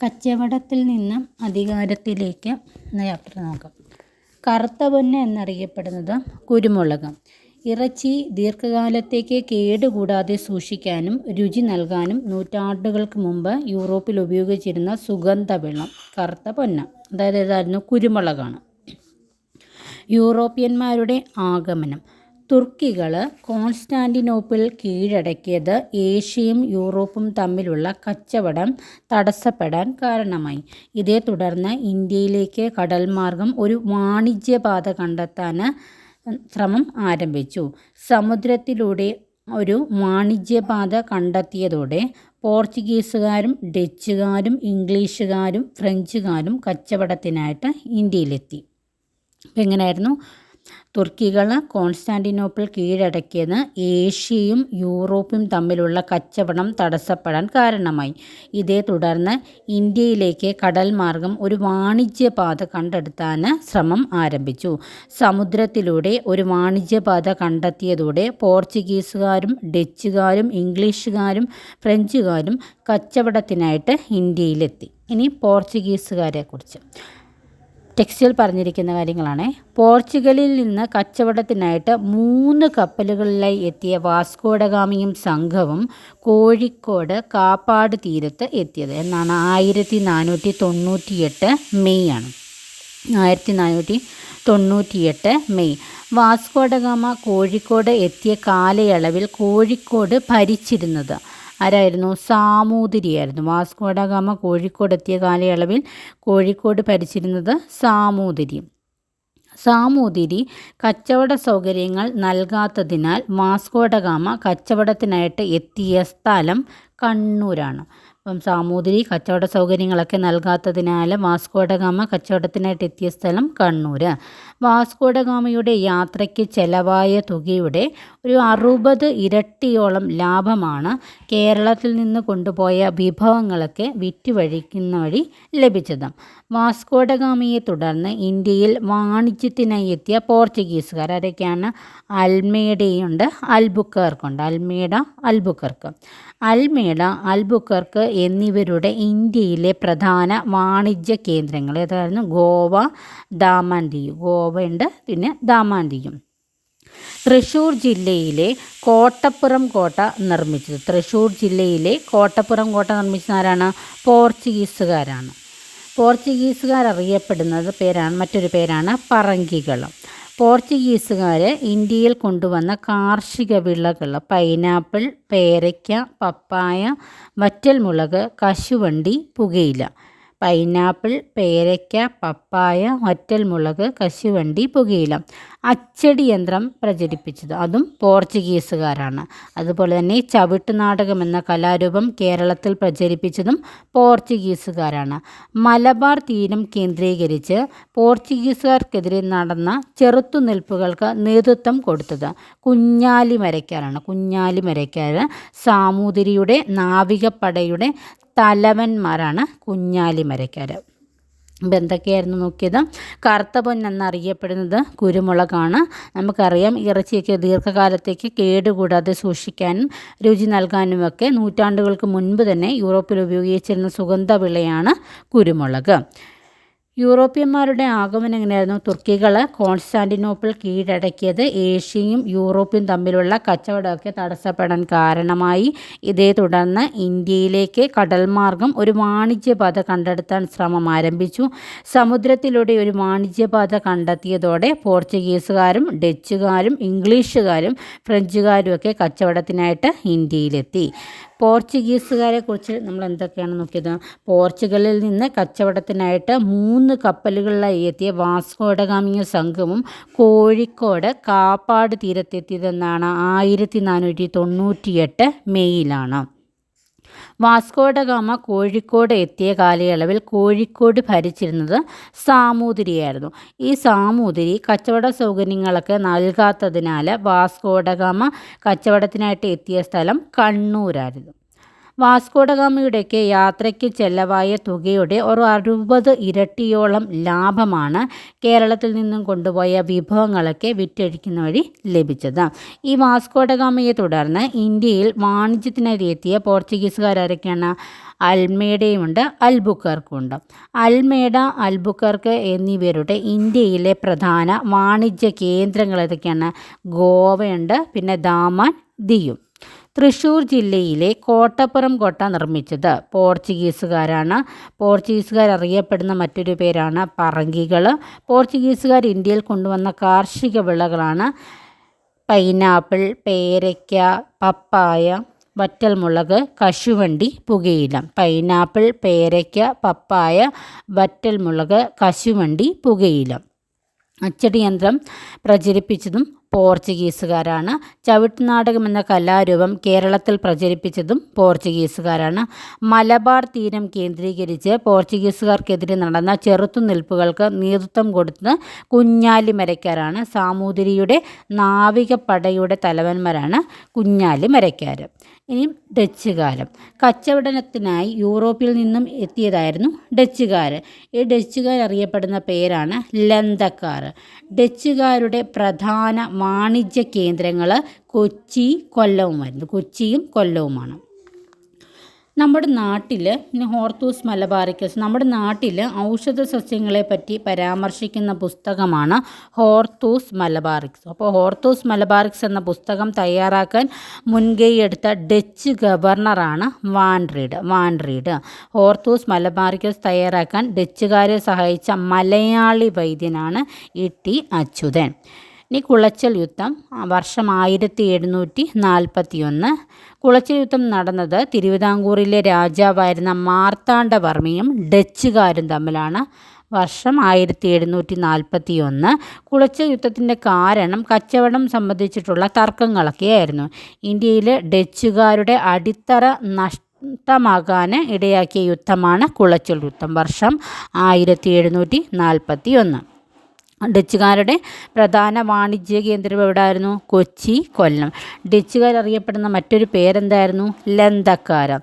കച്ചവടത്തിൽ നിന്നും അധികാരത്തിലേക്ക് യാത്ര നോക്കാം. കറുത്ത പൊന്ന് എന്നറിയപ്പെടുന്നത് കുരുമുളക്. ഇറച്ചി ദീർഘകാലത്തേക്ക് കേടുകൂടാതെ സൂക്ഷിക്കാനും രുചി നൽകാനും നൂറ്റാണ്ടുകൾക്ക് മുമ്പ് യൂറോപ്പിൽ ഉപയോഗിച്ചിരുന്ന സുഗന്ധവെള്ളം കറുത്ത പൊന്ന. അതായത് ഏതായിരുന്നു? കുരുമുളകാണ്. യൂറോപ്യന്മാരുടെ ആഗമനം. തുർക്കികൾ കോൺസ്റ്റാന്റിനോപ്പിൾ കീഴടക്കിയത് ഏഷ്യയും യൂറോപ്പും തമ്മിലുള്ള കച്ചവടം തടസ്സപ്പെടാൻ കാരണമായി. ഇതേ തുടർന്ന് ഇന്ത്യയിലേക്ക് കടൽമാർഗം ഒരു വാണിജ്യപാത കണ്ടെത്താൻ ശ്രമം ആരംഭിച്ചു. സമുദ്രത്തിലൂടെ ഒരു വാണിജ്യപാത കണ്ടെത്തിയതോടെ പോർച്ചുഗീസുകാരും ഡച്ചുകാരും ഇംഗ്ലീഷുകാരും ഫ്രഞ്ചുകാരും കച്ചവടത്തിനായിട്ട് ഇന്ത്യയിലെത്തി. അപ്പം എങ്ങനെയായിരുന്നു? തുർക്കികൾ കോൺസ്റ്റാന്റിനോപ്പിൾ കീഴടക്കിയത് ഏഷ്യയും യൂറോപ്പും തമ്മിലുള്ള കച്ചവടം തടസ്സപ്പെടാൻ കാരണമായി. ഇതേ തുടർന്ന് ഇന്ത്യയിലേക്ക് കടൽ മാർഗം ഒരു വാണിജ്യപാത കണ്ടെടുത്താൻ ശ്രമം ആരംഭിച്ചു. സമുദ്രത്തിലൂടെ ഒരു വാണിജ്യപാത കണ്ടെത്തിയതോടെ പോർച്ചുഗീസുകാരും ഡച്ചുകാരും ഇംഗ്ലീഷുകാരും ഫ്രഞ്ചുകാരും കച്ചവടത്തിനായിട്ട് ഇന്ത്യയിലെത്തി. ഇനി പോർച്ചുഗീസുകാരെക്കുറിച്ച്. ടെക്സ്റ്റിൽ പറഞ്ഞിരിക്കുന്ന കാര്യങ്ങളാണ്. പോർച്ചുഗലിൽ നിന്ന് കച്ചവടത്തിനായിട്ട് മൂന്ന് കപ്പലുകളിലായി എത്തിയ വാസ്കോഡഗാമിയും സംഘവും കോഴിക്കോട് കാപ്പാട് തീരത്ത് എത്തിയത്. എന്നാണ് ആയിരത്തി നാനൂറ്റി തൊണ്ണൂറ്റിയെട്ട് മെയ് ആണ്. ആയിരത്തി നാനൂറ്റി തൊണ്ണൂറ്റിയെട്ട് മെയ് വാസ്കോഡഗാമ കോഴിക്കോട് എത്തിയ കാലയളവിൽ കോഴിക്കോട് ഭരിച്ചിരുന്നത് ആരായിരുന്നു? സാമൂതിരിയായിരുന്നു. വാസ്കോഡഗാമ കോഴിക്കോട് എത്തിയ കാലയളവിൽ കോഴിക്കോട് ഭരിച്ചിരുന്നത് സാമൂതിരി. സാമൂതിരി കച്ചവട സൗകര്യങ്ങൾ നൽകാത്തതിനാൽ വാസ്കോഡഗാമ കച്ചവടത്തിനായിട്ട് എത്തിയ സ്ഥലം കണ്ണൂരാണ്. അപ്പം സാമൂതിരി കച്ചവട സൗകര്യങ്ങളൊക്കെ നൽകാത്തതിനാൽ വാസ്കോഡഗാമ കച്ചവടത്തിനായിട്ട് എത്തിയ സ്ഥലം കണ്ണൂർ വാസ്കോഡഗാമയുടെ യാത്രയ്ക്ക് ചെലവായ തുകയുടെ ഒരു അറുപത് ഇരട്ടിയോളം ലാഭമാണ് കേരളത്തിൽ നിന്ന് കൊണ്ടുപോയ വിഭവങ്ങളൊക്കെ വിറ്റുവഴിക്കുന്ന വഴി ലഭിച്ചത്. വാസ്കോഡഗാമയെ തുടർന്ന് ഇന്ത്യയിൽ വാണിജ്യത്തിനായി എത്തിയ പോർച്ചുഗീസുകാർ ആരൊക്കെയാണ്? അൽമേഡയുണ്ട് അൽബുക്കർക്കുണ്ട്. Almeida Albuquerque. അൽമേഡ അൽബുക്കർക്ക് എന്നിവരുടെ ഇന്ത്യയിലെ പ്രധാന വാണിജ്യ കേന്ദ്രങ്ങൾ ഏതായിരുന്നു? ഗോവ ദാമാൻദിയു ഗോവയുണ്ട് പിന്നെ ദാമാന്തിയും. തൃശ്ശൂർ ജില്ലയിലെ കോട്ടപ്പുറം കോട്ട നിർമ്മിച്ചത്. തൃശ്ശൂർ ജില്ലയിലെ കോട്ടപ്പുറം കോട്ട നിർമ്മിച്ചത് ആരാണ്? പോർച്ചുഗീസുകാരാണ്. പോർച്ചുഗീസുകാർ അറിയപ്പെടുന്നത് പേരാണ് മറ്റൊരു പേരാണ് പറങ്കികൾ പോർച്ചുഗീസുകാർ ഇന്ത്യയിൽ കൊണ്ടുവന്ന കാർഷിക വിളകൾ പൈനാപ്പിൾ പേരയ്ക്ക പപ്പായ വറ്റൽമുളക് കശുവണ്ടി പുകയില. പൈനാപ്പിൾ പേരയ്ക്ക പപ്പായ വറ്റൽമുളക് കശുവണ്ടി പുകയില. അച്ചടി യന്ത്രം പ്രചരിപ്പിച്ചത്. അതും പോർച്ചുഗീസുകാരാണ്. അതുപോലെ തന്നെ ചവിട്ട് നാടകം എന്ന കലാരൂപം കേരളത്തിൽ പ്രചരിപ്പിച്ചതും പോർച്ചുഗീസുകാരാണ്. മലബാർ തീരം കേന്ദ്രീകരിച്ച് പോർച്ചുഗീസുകാർക്കെതിരെ നടന്ന ചെറുത്തുനിൽപ്പുകൾക്ക് നേതൃത്വം കൊടുത്തത് കുഞ്ഞാലി മരയ്ക്കാരാണ് കുഞ്ഞാലി മരയ്ക്കാർ സാമൂതിരിയുടെ നാവികപ്പടയുടെ തലവന്മാരാണ് കുഞ്ഞാലി മരയ്ക്കാർ ഇപ്പം എന്തൊക്കെയായിരുന്നു നോക്കിയത്? കറുത്ത പൊന്നെന്നറിയപ്പെടുന്നത് കുരുമുളകാണ്. നമുക്കറിയാം ഇറച്ചിയൊക്കെ ദീർഘകാലത്തേക്ക് കേടുകൂടാതെ സൂക്ഷിക്കാനും രുചി നൽകാനുമൊക്കെ നൂറ്റാണ്ടുകൾക്ക് മുൻപ് തന്നെ യൂറോപ്പിൽ ഉപയോഗിച്ചിരുന്ന സുഗന്ധവിളയാണ് കുരുമുളക്. യൂറോപ്യന്മാരുടെ ആഗമനം എങ്ങനെയായിരുന്നു? തുർക്കികൾ കോൺസ്റ്റാന്റിനോപ്പിൾ കീഴടക്കിയത് ഏഷ്യയും യൂറോപ്പും തമ്മിലുള്ള കച്ചവടമൊക്കെ തടസ്സപ്പെടാൻ കാരണമായി. ഇതേ തുടർന്ന് ഇന്ത്യയിലേക്ക് കടൽമാർഗം ഒരു വാണിജ്യപാത കണ്ടെടുത്താൻ ശ്രമം ആരംഭിച്ചു. സമുദ്രത്തിലൂടെ ഒരു വാണിജ്യപാത കണ്ടെത്തിയതോടെ പോർച്ചുഗീസുകാരും ഡച്ചുകാരും ഇംഗ്ലീഷുകാരും ഫ്രഞ്ചുകാരും ഒക്കെ കച്ചവടത്തിനായിട്ട് ഇന്ത്യയിലെത്തി. പോർച്ചുഗീസുകാരെ കുറിച്ച് നമ്മൾ എന്തൊക്കെയാണ് നോക്കിയത്? പോർച്ചുഗലിൽ നിന്ന് കച്ചവടത്തിനായിട്ട് മൂന്ന് കപ്പലുകളിലായി എത്തിയ വാസ്കോഡഗാമിയ സംഘവും കോഴിക്കോട് കാപ്പാട് തീരത്തെത്തിയതെന്നാണ് ആയിരത്തി നാനൂറ്റി തൊണ്ണൂറ്റിയെട്ട് മെയ്യിലാണ് വാസ്കോഡഗാമ കോഴിക്കോട് എത്തിയ കാലയളവിൽ കോഴിക്കോട് ഭരിച്ചിരുന്നത് സാമൂതിരിയായിരുന്നു. ഈ സാമൂതിരി കച്ചവട സൗകര്യങ്ങളൊക്കെ നൽകാത്തതിനാൽ വാസ്കോഡഗാമ കച്ചവടത്തിനായിട്ട് എത്തിയ സ്ഥലം കണ്ണൂരായിരുന്നു. വാസ്കോഡഗാമയുടെയൊക്കെ യാത്രയ്ക്ക് ചെലവായ തുകയുടെ ഒരു അറുപത് ഇരട്ടിയോളം ലാഭമാണ് കേരളത്തിൽ നിന്നും കൊണ്ടുപോയ വിഭവങ്ങളൊക്കെ വിറ്റഴിക്കുന്ന വഴി ലഭിച്ചത്. ഈ വാസ്കോഡഗാമയെ തുടർന്ന് ഇന്ത്യയിൽ വാണിജ്യത്തിനായി എത്തിയ പോർച്ചുഗീസുകാരൊക്കെയാണ് അൽമേഡയുമുണ്ട് അൽബുക്കർക്കുണ്ട് അൽമേഡ അൽബുക്കർക്ക് എന്നിവരുടെ ഇന്ത്യയിലെ പ്രധാന വാണിജ്യ കേന്ദ്രങ്ങൾ ഏതൊക്കെയാണ്? ഗോവയുണ്ട് പിന്നെ ദാമാൻ ദിയും. തൃശ്ശൂർ ജില്ലയിലെ കോട്ടപ്പുറം കോട്ട നിർമ്മിച്ചത്. പോർച്ചുഗീസുകാരാണ്. പോർച്ചുഗീസുകാർ അറിയപ്പെടുന്ന മറ്റൊരു പേരാണ് പറങ്കികൾ. പോർച്ചുഗീസുകാർ ഇന്ത്യയിൽ കൊണ്ടുവന്ന കാർഷിക വിളകളാണ് പൈനാപ്പിൾ പേരയ്ക്ക പപ്പായ വറ്റൽമുളക് കശുവണ്ടി പുകയില. പൈനാപ്പിൾ പേരയ്ക്ക പപ്പായ വറ്റൽമുളക് കശുവണ്ടി പുകയില. അച്ചടി യന്ത്രം പ്രചരിപ്പിച്ചതും പോർച്ചുഗീസുകാരാണ്. ചവിട്ടുനാടകം എന്ന കലാരൂപം കേരളത്തിൽ പ്രചരിപ്പിച്ചതും പോർച്ചുഗീസുകാരാണ്. മലബാർ തീരം കേന്ദ്രീകരിച്ച് പോർച്ചുഗീസുകാർക്കെതിരെ നടന്ന ചെറുത്തുനിൽപ്പുകൾക്ക് നേതൃത്വം കൊടുത്ത് കുഞ്ഞാലി മരക്കാരാണ് സാമൂതിരിയുടെ നാവികപ്പടയുടെ തലവന്മാരാണ് കുഞ്ഞാലിമരയ്ക്കാർ ഇനി ഡച്ചുകാരം കച്ചവടത്തിനായി യൂറോപ്പിൽ നിന്നും എത്തിയതായിരുന്നു ഡച്ചുകാർ ഈ ഡച്ചുകാർ അറിയപ്പെടുന്ന പേരാണ് ലന്തക്കാർ. ഡച്ചുകാരുടെ പ്രധാന വാണിജ്യ കേന്ദ്രങ്ങൾ കൊച്ചി കൊല്ലവുമായിരുന്നു. കൊച്ചിയും കൊല്ലവുമാണ്. നമ്മുടെ നാട്ടിൽ ഹോർത്തൂസ് മലബാറിക്കസ് നമ്മുടെ നാട്ടിൽ ഔഷധ സസ്യങ്ങളെ പറ്റി പരാമർശിക്കുന്ന പുസ്തകമാണ് ഹോർത്തൂസ് മലബാറിക്സ് അപ്പോൾ ഹോർത്തൂസ് മലബാറിക്സ് എന്ന പുസ്തകം തയ്യാറാക്കാൻ മുൻകൈയെടുത്ത Dutch ഗവർണറാണ് Van Rheede Van Rheede Hortus Malabaricus തയ്യാറാക്കാൻ ഡച്ചുകാരെ സഹായിച്ച മലയാളി വൈദ്യനാണ് ഇ ടി അച്യുതൻ. ഇനി കുളച്ചൽ യുദ്ധം വർഷം ആയിരത്തി എഴുന്നൂറ്റി നാൽപ്പത്തി ഒന്ന് കുളച്ചൽ യുദ്ധം നടന്നത് തിരുവിതാംകൂറിലെ രാജാവായിരുന്ന മാർത്താണ്ഡവർമ്മയും ഡച്ചുകാരും തമ്മിലാണ്. വർഷം ആയിരത്തി എഴുന്നൂറ്റി നാൽപ്പത്തി ഒന്ന് കുളച്ച യുദ്ധത്തിന്റെ കാരണം കച്ചവടം സംബന്ധിച്ചിട്ടുള്ള തർക്കങ്ങളൊക്കെയായിരുന്നു. ഇന്ത്യയിലെ ഡച്ചുകാരുടെ അടിത്തറ നഷ്ടമാകാൻ ഇടയാക്കിയ യുദ്ധമാണ് കുളച്ചൽ യുദ്ധം വർഷം ആയിരത്തി എഴുന്നൂറ്റി നാൽപ്പത്തി ഒന്ന് ഡച്ചുകാരുടെ പ്രധാന വാണിജ്യ കേന്ദ്രം എവിടെയായിരുന്നു കൊച്ചി കൊല്ലം. ഡച്ചുകാർ അറിയപ്പെടുന്ന മറ്റൊരു പേരെന്തായിരുന്നു? ലന്തക്കാരം.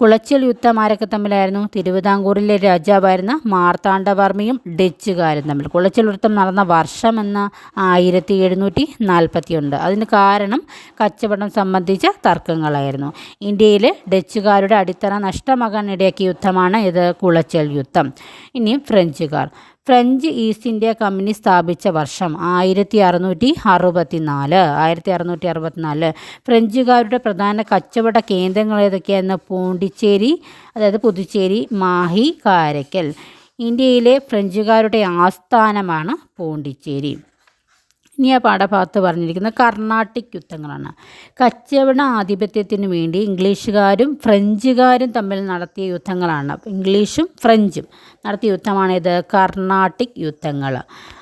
കുളച്ചൽ യുദ്ധം ആരൊക്കെ തമ്മിലായിരുന്നു. തിരുവിതാംകൂറിലെ രാജാവായിരുന്ന മാർത്താണ്ഡവർമ്മയും ഡച്ചുകാരും തമ്മിൽ. കുളച്ചൽ യുദ്ധം നടന്ന വർഷം എന്ന ആയിരത്തി എഴുന്നൂറ്റി നാൽപ്പത്തി ഉണ്ട് അതിന് കാരണം കച്ചവടം സംബന്ധിച്ച തർക്കങ്ങളായിരുന്നു. ഇന്ത്യയിൽ ഡച്ചുകാരുടെ അടിത്തറ നഷ്ടമാകാൻ ഇടയാക്കിയ യുദ്ധമാണ് ഇത് കുളച്ചൽ യുദ്ധം. ഇനി ഫ്രഞ്ചുകാർ. ഫ്രഞ്ച് ഈസ്റ്റ് ഇന്ത്യ കമ്പനി സ്ഥാപിച്ച വർഷം ആയിരത്തി അറുന്നൂറ്റി അറുപത്തി നാല് ആയിരത്തി അറുന്നൂറ്റി അറുപത്തിനാല് ഫ്രഞ്ചുകാരുടെ പ്രധാന കച്ചവട കേന്ദ്രങ്ങൾ ഏതൊക്കെയായിരുന്നു പോണ്ടിച്ചേരി അതായത് പുതുച്ചേരി മാഹി കാരയ്ക്കൽ ഇന്ത്യയിലെ ഫ്രഞ്ചുകാരുടെ ആസ്ഥാനമാണ് പൂണ്ടിച്ചേരി. ഇനി ആ പാഠഭാഗത്ത് പറഞ്ഞിരിക്കുന്നത് കർണാട്ടിക് യുദ്ധങ്ങളാണ്. കച്ചവട ആധിപത്യത്തിന് വേണ്ടി ഇംഗ്ലീഷുകാരും ഫ്രഞ്ചുകാരും തമ്മിൽ നടത്തിയ യുദ്ധങ്ങളാണ്. ഇംഗ്ലീഷും ഫ്രഞ്ചും നടത്തിയ യുദ്ധമാണിത് കർണാട്ടിക് യുദ്ധങ്ങൾ.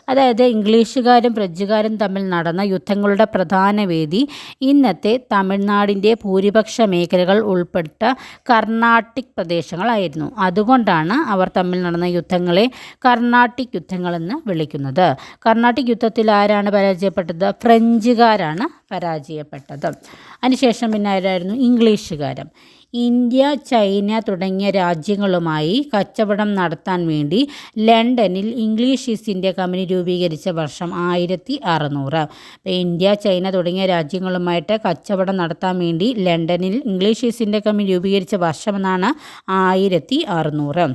അതായത് ഇംഗ്ലീഷുകാരും ഫ്രഞ്ചുകാരും തമ്മിൽ നടന്ന യുദ്ധങ്ങളുടെ പ്രധാന വേദി ഇന്നത്തെ തമിഴ്നാടിന്റെ ഭൂരിപക്ഷ മേഖലകൾ ഉൾപ്പെട്ട കർണാട്ടിക് പ്രദേശങ്ങളായിരുന്നു. അതുകൊണ്ടാണ് അവർ തമ്മിൽ നടന്ന യുദ്ധങ്ങളെ കർണാട്ടിക് യുദ്ധങ്ങളെന്ന് വിളിക്കുന്നത്. കർണാട്ടിക് യുദ്ധത്തിൽ ആരാണ് പരാജയപ്പെട്ടത്? ഫ്രഞ്ചുകാരാണ് പരാജയപ്പെട്ടത്. അതിനുശേഷം പിന്നെ ആരായിരുന്നു? ഇംഗ്ലീഷുകാരും. ഇന്ത്യ ചൈന തുടങ്ങിയ രാജ്യങ്ങളുമായി കച്ചവടം നടത്താൻ വേണ്ടി ലണ്ടനിൽ ഇംഗ്ലീഷ് ഈസ്റ്റ് ഇന്ത്യ കമ്പനി രൂപീകരിച്ച വർഷം ആയിരത്തി അറുന്നൂറ് അപ്പോൾ ഇന്ത്യ ചൈന തുടങ്ങിയ രാജ്യങ്ങളുമായിട്ട് കച്ചവടം നടത്താൻ വേണ്ടി ലണ്ടനിൽ ഇംഗ്ലീഷ് ഈസ്റ്റ് ഇന്ത്യ കമ്പനി രൂപീകരിച്ച വർഷമെന്നാണ് ആയിരത്തി അറുന്നൂറ്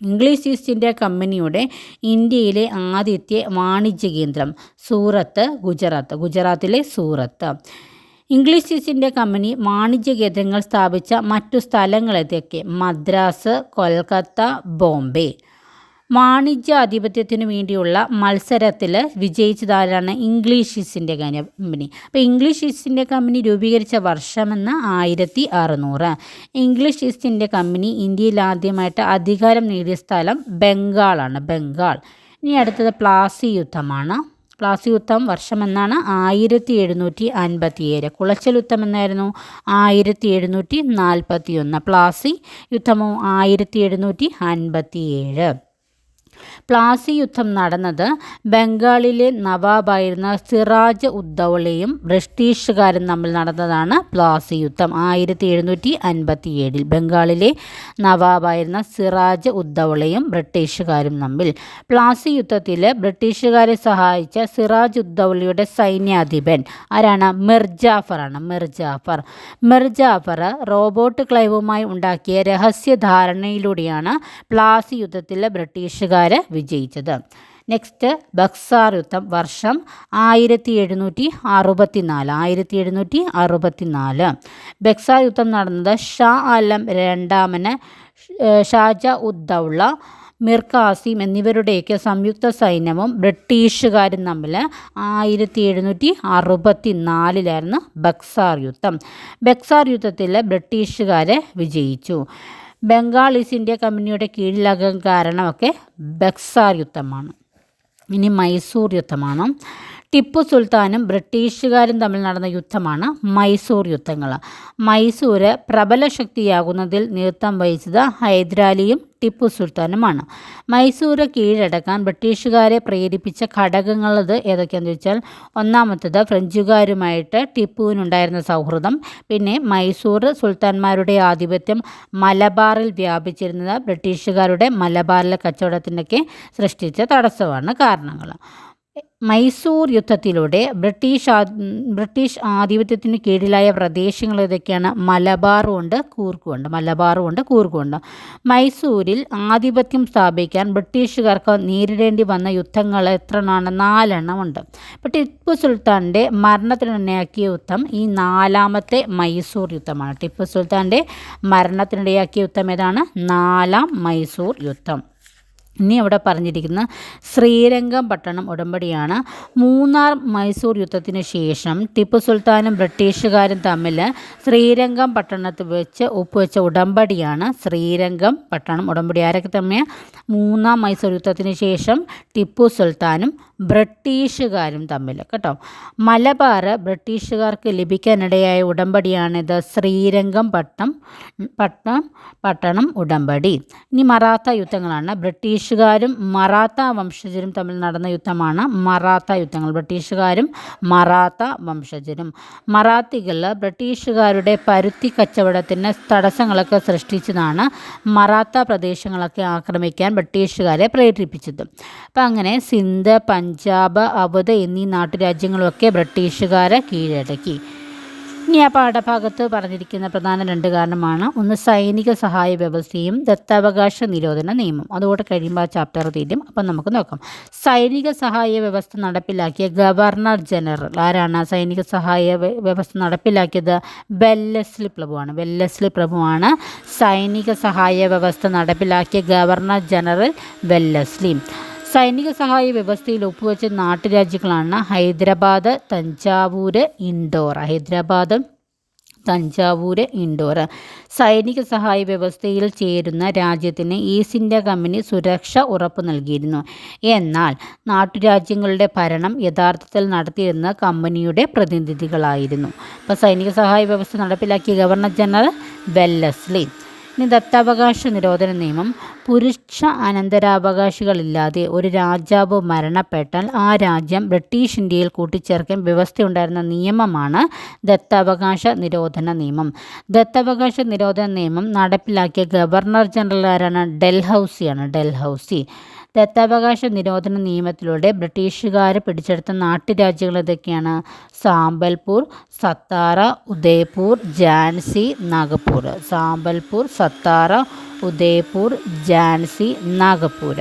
ഇംഗ്ലീഷ് ഈസ്റ്റ് ഇന്ത്യ കമ്പനിയുടെ ഇന്ത്യയിലെ ആദ്യത്തെ വാണിജ്യ കേന്ദ്രം സൂറത്ത് ഗുജറാത്ത് ഗുജറാത്തിലെ Surat. English East India company വാണിജ്യ കേന്ദ്രങ്ങൾ സ്ഥാപിച്ച മറ്റു സ്ഥലങ്ങൾ ഇതൊക്കെ മദ്രാസ് കൊൽക്കത്ത ബോംബെ. വാണിജ്യ ആധിപത്യത്തിന് വേണ്ടിയുള്ള മത്സരത്തിൽ വിജയിച്ചതാരാണ് ഇംഗ്ലീഷ് ഈസ്റ്റിന്റെ കമ്പനി? അപ്പോൾ ഇംഗ്ലീഷ് ഈസ്റ്റ് ഇന്ത്യ കമ്പനി രൂപീകരിച്ച വർഷമെന്ന് ആയിരത്തി അറുന്നൂറ്. ഇംഗ്ലീഷ് ഈസ്റ്റ് ഇന്ത്യ കമ്പനി ഇന്ത്യയിൽ ആദ്യമായിട്ട് അധികാരം നേടിയ സ്ഥലം ബംഗാളാണ്. ബംഗാൾ. ഇനി അടുത്തത് പ്ലാസി യുദ്ധമാണ്. പ്ലാസി യുദ്ധം വർഷമെന്നാണ് ആയിരത്തി എഴുന്നൂറ്റി അൻപത്തി ഏഴ് കുളച്ചൽ യുദ്ധം എന്നായിരുന്നു ആയിരത്തി എഴുന്നൂറ്റി നാൽപ്പത്തി ഒന്ന് പ്ലാസി യുദ്ധമോ ആയിരത്തി എഴുന്നൂറ്റി അൻപത്തി ഏഴ് പ്ലാസി യുദ്ധം നടന്നത് ബംഗാളിലെ നവാബായിരുന്ന സിറാജ് ഉദ്ദൗളയും ബ്രിട്ടീഷുകാരും തമ്മിൽ നടന്നതാണ് പ്ലാസി യുദ്ധം. ആയിരത്തി എഴുന്നൂറ്റി അൻപത്തി ഏഴിൽ ബംഗാളിലെ നവാബായിരുന്ന സിറാജ് ഉദ്ദൗളയും ബ്രിട്ടീഷുകാരും തമ്മിൽ. പ്ലാസി യുദ്ധത്തിൽ ബ്രിട്ടീഷുകാരെ സഹായിച്ച സിറാജ് ഉദ്ദവളിയുടെ സൈന്യാധിപൻ ആരാണ്? മിർജാഫറാണ്. മിർജാഫർ. മിർജാഫർ റോബോട്ട് ക്ലൈവുമായി ഉണ്ടാക്കിയ രഹസ്യ ധാരണയിലൂടെയാണ് പ്ലാസി യുദ്ധത്തിലെ ബ്രിട്ടീഷുകാർ വിജയിച്ചത്. നെക്സ്റ്റ് ബക്സാർ യുദ്ധം വർഷം ആയിരത്തി എഴുന്നൂറ്റി അറുപത്തി നാല് ആയിരത്തി എഴുന്നൂറ്റി അറുപത്തി നാല് ബക്സാർ യുദ്ധം നടന്നത് ഷാ ആലം രണ്ടാമന് ഷാജ ഉദ്ദൗള മിർ കാസിം എന്നിവരുടെയൊക്കെ സംയുക്ത സൈന്യവും ബ്രിട്ടീഷുകാരും തമ്മിൽ ആയിരത്തി എഴുന്നൂറ്റി അറുപത്തി നാലിലായിരുന്നു ബക്സാർ യുദ്ധം ബക്സാർ യുദ്ധത്തിൽ ബ്രിട്ടീഷുകാരെ വിജയിച്ചു. ബംഗാൾ ഈസ്റ്റ് ഇന്ത്യ കമ്പനിയുടെ കീഴിലാകാൻ കാരണമൊക്കെ ബക്സാർ യുദ്ധമാണ്. ഇനി മൈസൂർ യുദ്ധമാണ്. ടിപ്പു സുൽത്താനും ബ്രിട്ടീഷുകാരും തമ്മിൽ നടന്ന യുദ്ധമാണ് മൈസൂർ യുദ്ധങ്ങൾ. മൈസൂര് പ്രബല ശക്തിയാകുന്നതിൽ നേതൃത്വം വഹിച്ചത് ഹൈദരാലിയും ടിപ്പു സുൽത്താനുമാണ്. മൈസൂര് കീഴടക്കാൻ ബ്രിട്ടീഷുകാരെ പ്രേരിപ്പിച്ച ഘടകങ്ങളത് ഏതൊക്കെയാണെന്ന് വെച്ചാൽ ഒന്നാമത്തത് ഫ്രഞ്ചുകാരുമായിട്ട് ടിപ്പുവിനുണ്ടായിരുന്ന സൗഹൃദം പിന്നെ മൈസൂർ സുൽത്താൻമാരുടെ ആധിപത്യം മലബാറിൽ വ്യാപിച്ചിരുന്നത് ബ്രിട്ടീഷുകാരുടെ മലബാറിലെ കച്ചവടത്തിനൊക്കെ സൃഷ്ടിച്ച തടസ്സമാണ് കാരണങ്ങൾ. മൈസൂർ യുദ്ധത്തിലൂടെ ബ്രിട്ടീഷ് ബ്രിട്ടീഷ് ആധിപത്യത്തിന് കീഴിലായ പ്രദേശങ്ങൾ ഏതൊക്കെയാണ്? മലബാറുമുണ്ട് കൂർക്കുമുണ്ട് മലബാറുമുണ്ട് കൂർക്കുമുണ്ട് മൈസൂരിൽ ആധിപത്യം സ്ഥാപിക്കാൻ ബ്രിട്ടീഷുകാർക്ക് നേരിടേണ്ടി വന്ന യുദ്ധങ്ങൾ എത്രണ്ണമാണ് നാലെണ്ണം ഉണ്ട്. ഇപ്പോൾ ടിപ്പു സുൽത്താന്റെ മരണത്തിനിടയാക്കിയ യുദ്ധം ഈ നാലാമത്തെ മൈസൂർ യുദ്ധമാണ്. ടിപ്പു സുൽത്താന്റെ മരണത്തിനിടയാക്കിയ യുദ്ധം ഏതാണ്? നാലാം മൈസൂർ യുദ്ധം. ഇനി അവിടെ പറഞ്ഞിരിക്കുന്ന ശ്രീരംഗം പട്ടണം ഉടമ്പടിയാണ്. മൂന്നാർ മൈസൂർ യുദ്ധത്തിന് ശേഷം ടിപ്പു സുൽത്താനും ബ്രിട്ടീഷുകാരും തമ്മിൽ ശ്രീരംഗം പട്ടണത്തിൽ വെച്ച് ഒപ്പുവെച്ച ഉടമ്പടിയാണ് ശ്രീരംഗം പട്ടണം ഉടമ്പടി. ആരൊക്കെ തമ്മിൽ മൂന്നാം മൈസൂർ യുദ്ധത്തിന് ശേഷം ടിപ്പു സുൽത്താനും ബ്രിട്ടീഷുകാരും തമ്മിൽ. കേട്ടോ? മലബാർ ബ്രിട്ടീഷുകാർക്ക് ലഭിക്കാനിടയായ ഉടമ്പടിയാണിത്. ശ്രീരംഗം പട്ടം പട്ടം പട്ടണം ഉടമ്പടി. ഇനി മറാത്ത യുദ്ധങ്ങളാണ്. ബ്രിട്ടീഷുകാരും മറാത്ത വംശജരും തമ്മിൽ നടന്ന യുദ്ധമാണ് മറാത്ത യുദ്ധങ്ങൾ. ബ്രിട്ടീഷുകാരും മറാത്ത വംശജരും. മറാത്തികൾ ബ്രിട്ടീഷുകാരുടെ പരുത്തി കച്ചവടത്തിന് തടസ്സങ്ങളൊക്കെ സൃഷ്ടിച്ചതാണ് മറാത്ത പ്രദേശങ്ങളൊക്കെ ആക്രമിക്കാൻ ബ്രിട്ടീഷുകാരെ പ്രേരിപ്പിച്ചത്. അപ്പം അങ്ങനെ സിന്ധ് പഞ്ചാബ് അവധ് എന്നീ നാട്ടുരാജ്യങ്ങളുമൊക്കെ ബ്രിട്ടീഷുകാരെ കീഴടക്കി. ഇനി ആ പാഠഭാഗത്ത് പറഞ്ഞിരിക്കുന്ന പ്രധാന രണ്ട് കാരണമാണ്. ഒന്ന് സൈനിക സഹായ വ്യവസ്ഥയും ദത്താവകാശ നിരോധന നിയമം അതുകൂടെ കഴിയുമ്പോൾ ആ ചാപ്റ്റർ തീരും. അപ്പം നമുക്ക് നോക്കാം. സൈനിക സഹായ വ്യവസ്ഥ നടപ്പിലാക്കിയ ഗവർണർ ജനറൽ ആരാണ്? സൈനിക സഹായ വ്യവസ്ഥ നടപ്പിലാക്കിയത് ബെല്ലസ്ലി പ്രഭുവാണ്. ബെല്ലസ്ലി പ്രഭുവാണ് സൈനിക സഹായ വ്യവസ്ഥ നടപ്പിലാക്കിയ ഗവർണർ ജനറൽ വെല്ലസ്ലി സൈനിക സഹായ വ്യവസ്ഥയിൽ ഒപ്പുവെച്ച നാട്ടുരാജ്യങ്ങളാണ് ഹൈദരാബാദ് തഞ്ചാവൂർ ഇൻഡോർ. ഹൈദരാബാദ് തഞ്ചാവൂർ ഇൻഡോർ. സൈനിക സഹായ വ്യവസ്ഥയിൽ ചേരുന്ന രാജ്യത്തിന് ഈസ്റ്റ് ഇന്ത്യ കമ്പനി സുരക്ഷ ഉറപ്പ് നൽകിയിരുന്നു. എന്നാൽ നാട്ടുരാജ്യങ്ങളുടെ ഭരണം യഥാർത്ഥത്തിൽ നടത്തിയിരുന്ന കമ്പനിയുടെ പ്രതിനിധികളായിരുന്നു. അപ്പോൾ സൈനിക സഹായ വ്യവസ്ഥ നടപ്പിലാക്കിയ ഗവർണർ ജനറൽ വെല്ലസ്ലി. ഇനി ദത്താവകാശ നിരോധന നിയമം പുരുഷ അനന്തരാവകാശികളില്ലാതെ ഒരു രാജാവ് മരണപ്പെട്ടാൽ ആ രാജ്യം ബ്രിട്ടീഷ് ഇന്ത്യയിൽ കൂട്ടിച്ചേർക്കാൻ വ്യവസ്ഥയുണ്ടായിരുന്ന നിയമമാണ് ദത്താവകാശ നിരോധന നിയമം. ദത്താവകാശ നിരോധന നിയമം നടപ്പിലാക്കിയ ഗവർണർ ജനറൽ ആരാണ്? ഡൽഹൌസിയാണ്. ഡൽഹൌസി. ദത്താവകാശ നിരോധന നിയമത്തിലൂടെ ബ്രിട്ടീഷുകാർ പിടിച്ചെടുത്ത നാട്ടുരാജ്യങ്ങൾ ഇതൊക്കെയാണ് സാമ്പൽപൂർ സത്താറ ഉദയ്പൂർ ജാൻസി നാഗപ്പൂർ. സാമ്പൽപൂർ സത്താറ ഉദയ്പൂർ ജാൻസി നാഗപ്പൂർ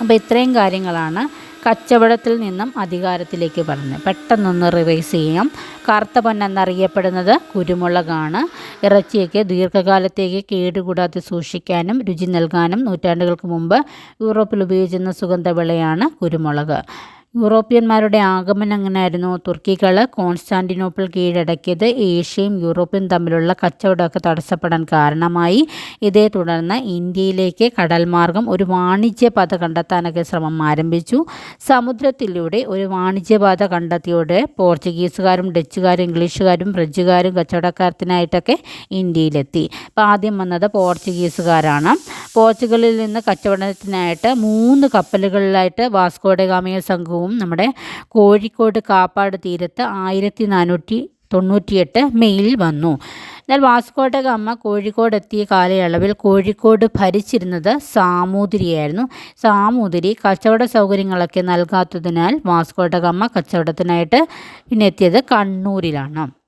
അപ്പോൾ ഇത്രയും കാര്യങ്ങളാണ് കച്ചവടത്തിൽ നിന്നും അധികാരത്തിലേക്ക് പറഞ്ഞു. പെട്ടെന്നൊന്ന് റിവൈസ് ചെയ്യാം. കറുത്ത പൊന്നെന്നറിയപ്പെടുന്നത് കുരുമുളകാണ്. ഇറച്ചിയൊക്കെ ദീർഘകാലത്തേക്ക് കേടുകൂടാതെ സൂക്ഷിക്കാനും രുചി നൽകാനും നൂറ്റാണ്ടുകൾക്ക് മുമ്പ് യൂറോപ്പിൽ ഉപയോഗിച്ചിരുന്ന സുഗന്ധവിളയാണ് കുരുമുളക്. യൂറോപ്യന്മാരുടെ ആഗമനം അങ്ങനെയായിരുന്നു തുർക്കികൾ കോൺസ്റ്റാന്റിനോപ്പിൾ കീഴടക്കിയത്. ഏഷ്യയും യൂറോപ്പും തമ്മിലുള്ള കച്ചവടമൊക്കെ തടസ്സപ്പെടാൻ കാരണമായി. ഇതേ തുടർന്ന് ഇന്ത്യയിലേക്ക് കടൽമാർഗം ഒരു വാണിജ്യപാത കണ്ടെത്താനൊക്കെ ശ്രമം ആരംഭിച്ചു. സമുദ്രത്തിലൂടെ ഒരു വാണിജ്യപാത കണ്ടെത്തിയോടെ പോർച്ചുഗീസുകാരും ഡച്ചുകാരും ഇംഗ്ലീഷുകാരും ഫ്രഞ്ചുകാരും കച്ചവടക്കാരത്തിനായിട്ടൊക്കെ ഇന്ത്യയിലെത്തി. അപ്പോൾ ആദ്യം വന്നത് പോർച്ചുഗീസുകാരാണ്. പോർച്ചുഗലിൽ നിന്ന് കച്ചവടത്തിനായിട്ട് മൂന്ന് കപ്പലുകളിലായിട്ട് വാസ്കോഡഗാമിയ സംഘവും നമ്മുടെ കോഴിക്കോട് കാപ്പാട് തീരത്ത് ആയിരത്തി നാനൂറ്റി തൊണ്ണൂറ്റിയെട്ട് മെയിൽ വന്നു. എന്നാൽ വാസ്കോഡ ഗാമ കോഴിക്കോട് എത്തിയ കാലയളവിൽ കോഴിക്കോട് ഭരിച്ചിരുന്നത് സാമൂതിരിയായിരുന്നു. സാമൂതിരി കച്ചവട സൗകര്യങ്ങളൊക്കെ നൽകാത്തതിനാൽ വാസ്കോഡ ഗാമ കച്ചവടത്തിനായിട്ട് പിന്നെ എത്തിയത് കണ്ണൂരിലാണ്.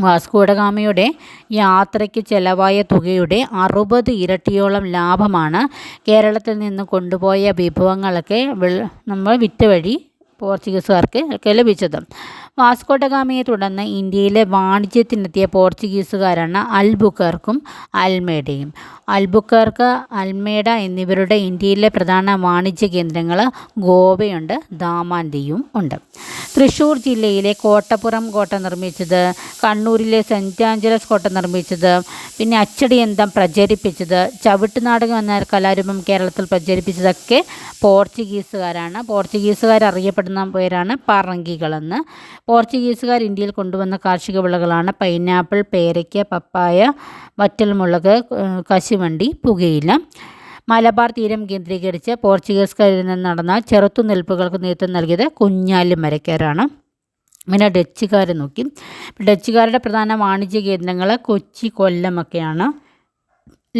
വാസ്കോഡഗാമയുടെ യാത്രയ്ക്ക് ചെലവായ തുകയുടെ അറുപത് ഇരട്ടിയോളം ലാഭമാണ് കേരളത്തിൽ നിന്ന് കൊണ്ടുപോയ വിഭവങ്ങളൊക്കെ നമ്മൾ വിറ്റ വഴി പോർച്ചുഗീസുകാർക്ക് ഒക്കെ ലഭിച്ചത്. വാസ്കോട്ടഗാമിയെ തുടർന്ന് ഇന്ത്യയിലെ വാണിജ്യത്തിനെത്തിയ പോർച്ചുഗീസുകാരാണ് അൽബുക്കർക്കും അൽമേഡയും. അൽബുക്കർക്ക് അൽമേഡ എന്നിവരുടെ ഇന്ത്യയിലെ പ്രധാന വാണിജ്യ കേന്ദ്രങ്ങൾ ഗോവയുണ്ട് ദാമാന്തിയും ഉണ്ട്. തൃശ്ശൂർ ജില്ലയിലെ കോട്ടപ്പുറം കോട്ട നിർമ്മിച്ചത് കണ്ണൂരിലെ സെന്റ് ആഞ്ചലസ് കോട്ട നിർമ്മിച്ചത് പിന്നെ അച്ചടിയന്തം പ്രചരിപ്പിച്ചത് ചവിട്ടുനാടകം എന്ന കലാരൂപം കേരളത്തിൽ പ്രചരിപ്പിച്ചതൊക്കെ പോർച്ചുഗീസുകാരാണ്. പോർച്ചുഗീസുകാർ അറിയപ്പെടുന്ന പേരാണ് പറങ്കികളെന്ന് പോർച്ചുഗീസുകാർ ഇന്ത്യയിൽ കൊണ്ടുവന്ന കാർഷിക വിളകളാണ് പൈനാപ്പിൾ പേരയ്ക്ക പപ്പായ വറ്റൽമുളക് കശുവണ്ടി പുകയില. മലബാർ തീരം കേന്ദ്രീകരിച്ച് പോർച്ചുഗീസുകാരിൽ നിന്ന് നടന്ന ചെറുത്തുനിൽപ്പുകൾക്ക് നേതൃത്വം നൽകിയത് കുഞ്ഞാലി മരക്കാരാണ്. പിന്നെ ഡച്ചുകാരെ നോക്കി. ഡച്ചുകാരുടെ പ്രധാന വാണിജ്യ കേന്ദ്രങ്ങൾ കൊച്ചി കൊല്ലമൊക്കെയാണ്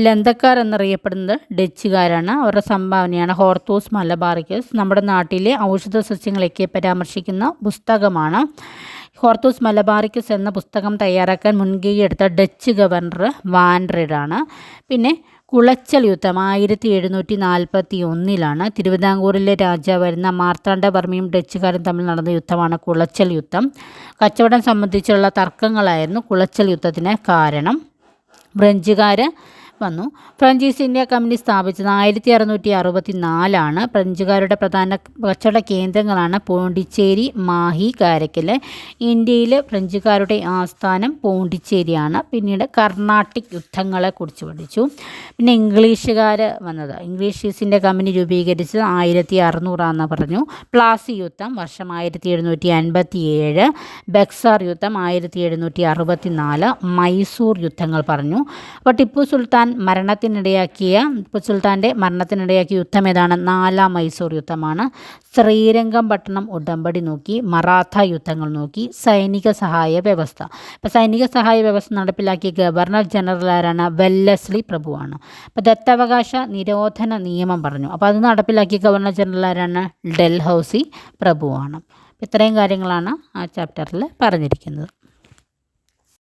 ലന്തക്കാർ എന്നറിയപ്പെടുന്നത് ഡച്ചുകാരാണ്. അവരുടെ സംഭാവനയാണ് ഹോർത്തൂസ് മലബാറിക്കസ് നമ്മുടെ നാട്ടിലെ ഔഷധ സസ്യങ്ങളൊക്കെ പരാമർശിക്കുന്ന പുസ്തകമാണ്. ഹോർത്തൂസ് മലബാറിക്കസ് എന്ന പുസ്തകം തയ്യാറാക്കാൻ മുൻകൈ എടുത്ത ഡച്ച് ഗവർണർ വാൻഡ്രിഡാണ്. പിന്നെ കുളച്ചൽ യുദ്ധം ആയിരത്തി എഴുന്നൂറ്റി നാൽപ്പത്തി ഒന്നിലാണ് തിരുവിതാംകൂറിലെ രാജാവായിരുന്ന മാർത്താണ്ഡവർമ്മയും ഡച്ചുകാരും തമ്മിൽ നടന്ന യുദ്ധമാണ് കുളച്ചൽ യുദ്ധം. കച്ചവടം സംബന്ധിച്ചുള്ള തർക്കങ്ങളായിരുന്നു കുളച്ചൽ യുദ്ധത്തിന് കാരണം. ഫ്രഞ്ചുകാർ വന്നു. ഫ്രഞ്ച് ഈസ്റ്റ് ഇന്ത്യ കമ്പനി സ്ഥാപിച്ചത് ആയിരത്തി അറുന്നൂറ്റി അറുപത്തി നാലാണ് ഫ്രഞ്ചുകാരുടെ പ്രധാന കച്ചവട കേന്ദ്രങ്ങളാണ് പോണ്ടിച്ചേരി മാഹി കാരക്കൽ ഇന്ത്യയിൽ ഫ്രഞ്ചുകാരുടെ ആസ്ഥാനം പോണ്ടിച്ചേരിയാണ്. പിന്നീട് കർണാട്ടിക് യുദ്ധങ്ങളെ യുദ്ധങ്ങളെക്കുറിച്ച് പഠിച്ചു. പിന്നെ ഇംഗ്ലീഷുകാർ വന്നത്. ഇംഗ്ലീഷ് ഈസ്റ്റ് ഇന്ത്യ കമ്പനി രൂപീകരിച്ചത് ആയിരത്തി അറുന്നൂറാന്ന് പറഞ്ഞു. പ്ലാസി യുദ്ധം വർഷം ആയിരത്തി എഴുന്നൂറ്റി അൻപത്തി ഏഴ് ബക്സാർ യുദ്ധം ആയിരത്തി എഴുന്നൂറ്റി അറുപത്തി നാല് മൈസൂർ യുദ്ധങ്ങൾ പറഞ്ഞു. അപ്പോൾ ടിപ്പു സുൽത്താൻ മരണത്തിനിടയാക്കിയ ടിപ്പു സുൽത്താന്റെ മരണത്തിനിടയാക്കിയ യുദ്ധം ഏതാണ്? നാലാം മൈസൂർ യുദ്ധമാണ്. ശ്രീരംഗം പട്ടണം ഉടമ്പടി നോക്കി മറാത്ത യുദ്ധങ്ങൾ നോക്കി സൈനിക സഹായ വ്യവസ്ഥ. അപ്പോൾ സൈനിക സഹായ വ്യവസ്ഥ നടപ്പിലാക്കിയ ഗവർണർ ജനറൽ ആരാണ്? വെല്ലസ്ലി പ്രഭുവാണ്. അപ്പോൾ ദത്തവകാശ നിരോധന നിയമം പറഞ്ഞു. അപ്പോൾ അത് നടപ്പിലാക്കിയ ഗവർണർ ജനറൽ ആരാണ്? ഡൽഹൌസി പ്രഭുവാണ്. ഇത്രയും കാര്യങ്ങളാണ് ആ ചാപ്റ്ററിൽ പറഞ്ഞിരിക്കുന്നത്.